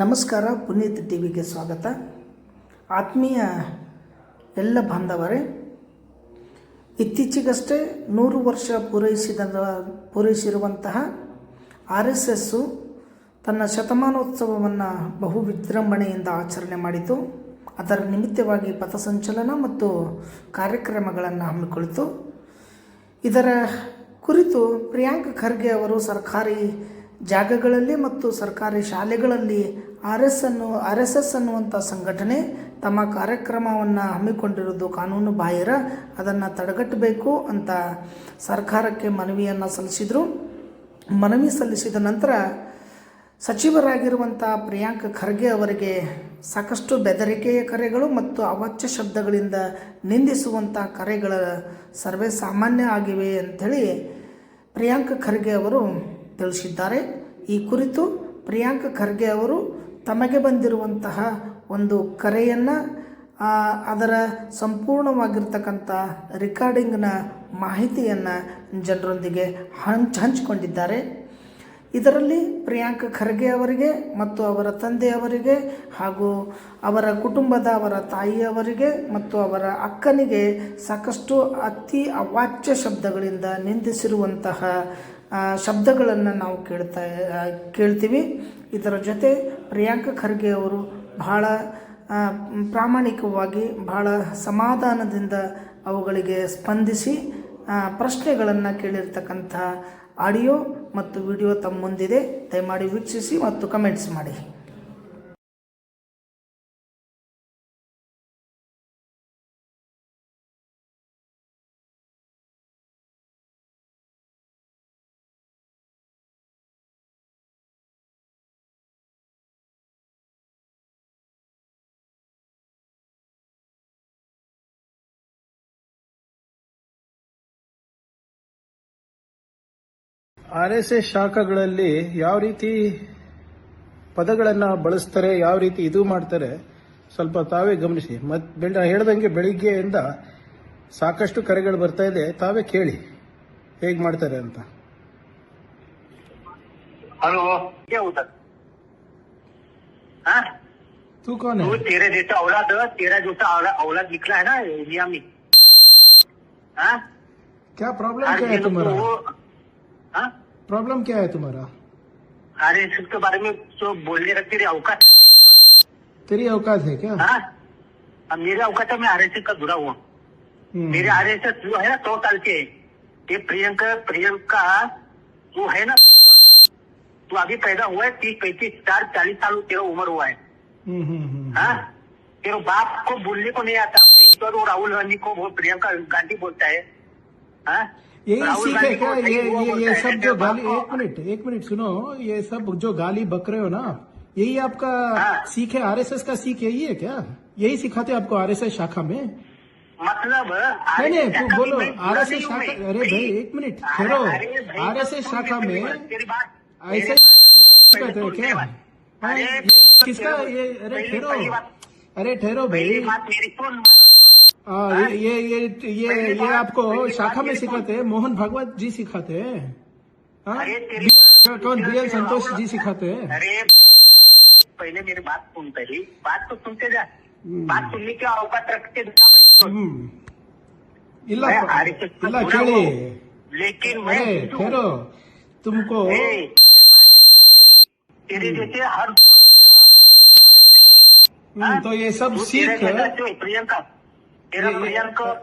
ನಮಸ್ಕಾರ, ಪುನೀತ್ ಟಿ ವಿಗೆ ಸ್ವಾಗತ. ಆತ್ಮೀಯ ಎಲ್ಲ ಬಾಂಧವರೇ, ಇತ್ತೀಚೆಗಷ್ಟೇ ನೂರು ವರ್ಷ ಪೂರೈಸಿದ ಪೂರೈಸಿರುವಂತಹ ಆರ್ ಎಸ್ ಎಸ್ಸು ತನ್ನ ಶತಮಾನೋತ್ಸವವನ್ನು ಬಹು ವಿಜೃಂಭಣೆಯಿಂದ ಆಚರಣೆ ಮಾಡಿತು. ಅದರ ನಿಮಿತ್ತವಾಗಿ ಪಥಸಂಚಲನ ಮತ್ತು ಕಾರ್ಯಕ್ರಮಗಳನ್ನು ಹಮ್ಮಿಕೊಳ್ತು. ಇದರ ಕುರಿತು ಪ್ರಿಯಾಂಕ್ ಖರ್ಗೆ ಅವರು ಸರ್ಕಾರಿ ಜಾಗಗಳಲ್ಲಿ ಮತ್ತು ಸರ್ಕಾರಿ ಶಾಲೆಗಳಲ್ಲಿ ಆರ್ ಎಸ್ ಅನ್ನು ಆರ್ ಎಸ್ ಎಸ್ ಅನ್ನುವಂಥ ಸಂಘಟನೆ ತಮ್ಮ ಕಾರ್ಯಕ್ರಮವನ್ನು ಹಮ್ಮಿಕೊಂಡಿರುವುದು ಕಾನೂನು ಬಾಹಿರ. ಅದನ್ನು ತಡೆಗಟ್ಟಬೇಕು ಅಂತ ಸರ್ಕಾರಕ್ಕೆ ಮನವಿಯನ್ನು ಸಲ್ಲಿಸಿದರು. ಮನವಿ ಸಲ್ಲಿಸಿದ ನಂತರ ಸಚಿವರಾಗಿರುವಂಥ ಪ್ರಿಯಾಂಕ್ ಖರ್ಗೆ ಅವರಿಗೆ ಸಾಕಷ್ಟು ಬೆದರಿಕೆಯ ಕರೆಗಳು ಮತ್ತು ಅವಾಚ್ಯ ಶಬ್ದಗಳಿಂದ ನಿಂದಿಸುವಂಥ ಕರೆಗಳ ಸರ್ವೇ ಸಾಮಾನ್ಯ ಆಗಿವೆ ಅಂಥೇಳಿ ಪ್ರಿಯಾಂಕ್ ಖರ್ಗೆ ಅವರು ತಿಳಿಸಿದ್ದಾರೆ. ಈ ಕುರಿತು ಪ್ರಿಯಾಂಕ್ ಖರ್ಗೆ ಅವರು ತಮಗೆ ಬಂದಿರುವಂತಹ ಒಂದು ಕರೆಯನ್ನು ಅದರ ಸಂಪೂರ್ಣವಾಗಿರ್ತಕ್ಕಂಥ ರೆಕಾರ್ಡಿಂಗ್ನ ಮಾಹಿತಿಯನ್ನು ಜನರೊಂದಿಗೆ ಹಂಚ್ ಹಂಚಿಕೊಂಡಿದ್ದಾರೆ. ಇದರಲ್ಲಿ ಪ್ರಿಯಾಂಕ ಖರ್ಗೆ ಅವರಿಗೆ ಮತ್ತು ಅವರ ತಂದೆಯವರಿಗೆ ಹಾಗೂ ಅವರ ಕುಟುಂಬದ ಅವರ ತಾಯಿಯವರಿಗೆ ಮತ್ತು ಅವರ ಅಕ್ಕನಿಗೆ ಸಾಕಷ್ಟು ಅತಿ ಅವಾಚ್ಯ ಶಬ್ದಗಳಿಂದ ನಿಂದಿಸಿರುವಂತಹ ಶಬ್ದಗಳನ್ನು ನಾವು ಕೇಳ್ತಾ ಕೇಳ್ತೀವಿ. ಇದರ ಜೊತೆ ಪ್ರಿಯಾಂಕ ಖರ್ಗೆ ಅವರು ಬಹಳ ಪ್ರಾಮಾಣಿಕವಾಗಿ ಬಹಳ ಸಮಾಧಾನದಿಂದ ಅವುಗಳಿಗೆ ಸ್ಪಂದಿಸಿ ಪ್ರಶ್ನೆಗಳನ್ನು ಕೇಳಿರ್ತಕ್ಕಂಥ ಆಡಿಯೋ ಮತ್ತು ವಿಡಿಯೋ ತಮ್ಮ ಮುಂದಿದೆ ದಯಮಾಡಿ ವೀಕ್ಷಿಸಿ ಮತ್ತು ಕಮೆಂಟ್ಸ್ ಮಾಡಿ. ಆರ್ ಎಸ್ ಎಸ್ ಶಾಖಗಳಲ್ಲಿ ಯಾವ ರೀತಿ ಪದಗಳನ್ನ ಬಳಸ್ತಾರೆ ಯಾವ ರೀತಿ ಇದು ಮಾಡ್ತಾರೆ ಸ್ವಲ್ಪ ತಾವೇ ಗಮನಿಸಿ ಮತ್ ಬೆಳ ಹೇಳ್ದಂಗೆ ಬೆಳಿಗ್ಗೆಯಿಂದ ಸಾಕಷ್ಟು ಕರೆಗಳು ಬರ್ತಾ ಇದೆ ತಾವೇ ಕೇಳಿ ಹೇಗ್ ಮಾಡ್ತಾರೆ ಅಂತ हेलो क्या होता हाँ तू कौन तू है तेरे जैसा औलाद तेरा जैसा औला- औलाद निकला है ना इंडिया में हाँ क्या प्रॉब्लम हर क्या है दिन तुम्हारा को- हाँ प्रॉब्लम क्या है तुम्हारा? अरे इसके बारे में तो बोलने रख तेरी औकात है भाई। तेरी औकात है क्या? हाँ। मेरे औकात है मैं आर का जुड़ा हुआ। हम्म, मेरे आर जो है ना सौ साल के। ये प्रियंका प्रियंका जो है ना तू अभी पैदा हुआ है तीस पैंतीस चार चालीस साल तेरा उम्र हुआ है। हम्म, हम्म। हाँ। तेरे बाप को बोलने को नहीं आता भाई तो वो राहुल गांधी को वो प्रियंका गांधी बोलता हाँ। यही सीख है क्या ये ये ये सब जो गाली एक मिनट एक मिनट सुनो ये सब जो गाली बक रहे हो ना यही आपका सीख है आरएसएस का सीख यही है क्या? यही सिखाते आपको आरएसएस शाखा में? मतलब नहीं नहीं बोलो आरएसएस शाखा अरे भाई एक मिनट ठेरो आर एस एस शाखा में ऐसे ऐसे क्या? हाँ, किसका ये अरे ठहरो। अरे ठहरो भाई। आ, ये ये ये ये, ये आपको शाखा में सिखाते हैं मोहन भागवत जी सिखाते हैं। कौन बी एल संतोष जी सिखाते हैं। अरे पहले मेरी बात सुन पहले। बात तो सुनते जा। हम्म। बात सुनने के औकात रखते हम्म। इला केळी लेकिन मैं तुमको हम्म। हर तो ये सब सीख प्रियंका। Era un riesgo